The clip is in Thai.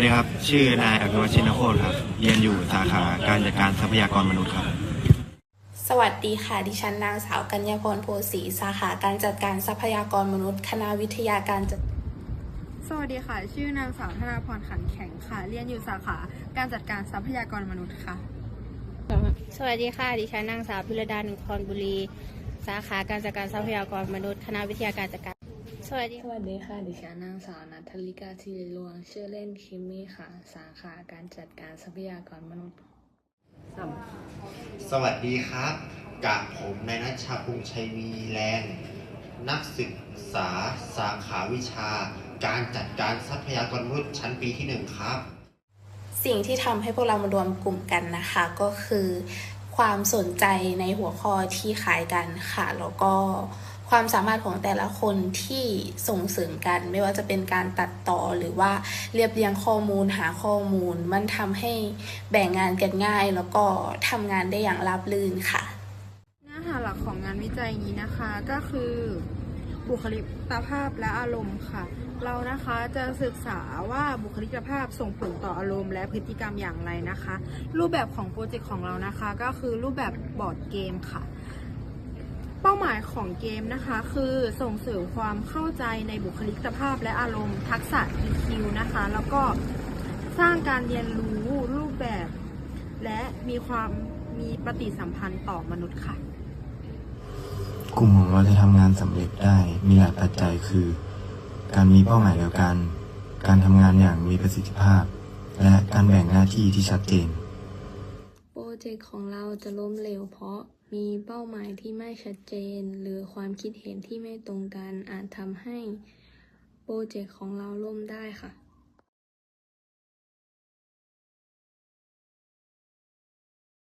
วัสดีครับ ชื่อนายอภิวัชชินโคตรครับ เรียนอยู่สาขาการจัดการทรัพยากรมนุษย์ครับ สวัสดีค่ะ ดิฉันนางสาวกัญญาพรโพสีสาขาการจัดการทรัพยากรมนุษย์ คณะวิทยาการจัด สวัสดีค่ะ ชื่อนางสาวธนาพรขันแข็งค่ะ เรียนอยู่สาขาการจัดการทรัพยากรมนุษย์ค่ะ สวัสดีค่ะ ดิฉันนางสาวพิรดาหนึ่งพรบุรี สาขาการจัดการทรัพยากรมนุษย์ คณะวิทยาการจัดการ สวัสดีสวัสดีค่ะ ดิฉันนางสาวนัทธลิกาศิริลวง ชื่อเล่นคิมมี่ค่ะ สาขาการจัดการทรัพยากรมนุษย์สวัสดีครับกับผมนายนัชชาพงษ์ชัยวีแรงนักศึกษาสาขาวิชา การจัดการทรัพยากรมนุษย์ชั้นปีที่หนึ่งครับ สิ่งที่ทำให้พวกเรามารวมกลุ่มกันนะคะก็คือ ความสนใจในหัวข้อที่คล้ายกันค่ะแล้วก็ ความสามารถของแต่ละคนที่ส่งเสริมกัน ไม่ว่าจะเป็นการตัดต่อหรือว่าเรียบเรียงข้อมูลหาข้อมูล มันทำให้แบ่งงานกันง่าย แล้วก็ทำงานได้อย่างราบรื่นค่ะ เนื้อหาหลักของงานวิจัยนี้นะคะก็คือบุคลิกภาพและอารมณ์ค่ะ เรานะคะจะศึกษาว่าบุคลิกภาพส่งผลต่ออารมณ์และพฤติกรรมอย่างไรนะคะ รูปแบบของโปรเจกต์ของเรานะคะ ก็คือรูปแบบบอร์ดเกมค่ะ เป้าหมายของเกมนะคะคือส่งเสริมความเข้าใจในบุคลิกภาพและอารมณ์ทักษะ EQ นะคะ แล้วก็สร้างการเรียนรู้รูปแบบ และมีความมีปฏิสัมพันธ์ต่อมนุษย์ค่ะ กลุ่มของเราจะทำงานสำเร็จได้มีหลักปัจจัยคือ การมีเป้าหมายเดียวกัน การทำงานอย่างมีประสิทธิภาพ และการแบ่งหน้าที่ที่ชัดเจน โปรเจกต์ของเราจะล้มเหลวเพราะ มีเป้าหมายที่ไม่ชัดเจน หรือความคิดเห็นที่ไม่ตรงกันอาจทำให้โปรเจกต์ของเราล่มได้ค่ะ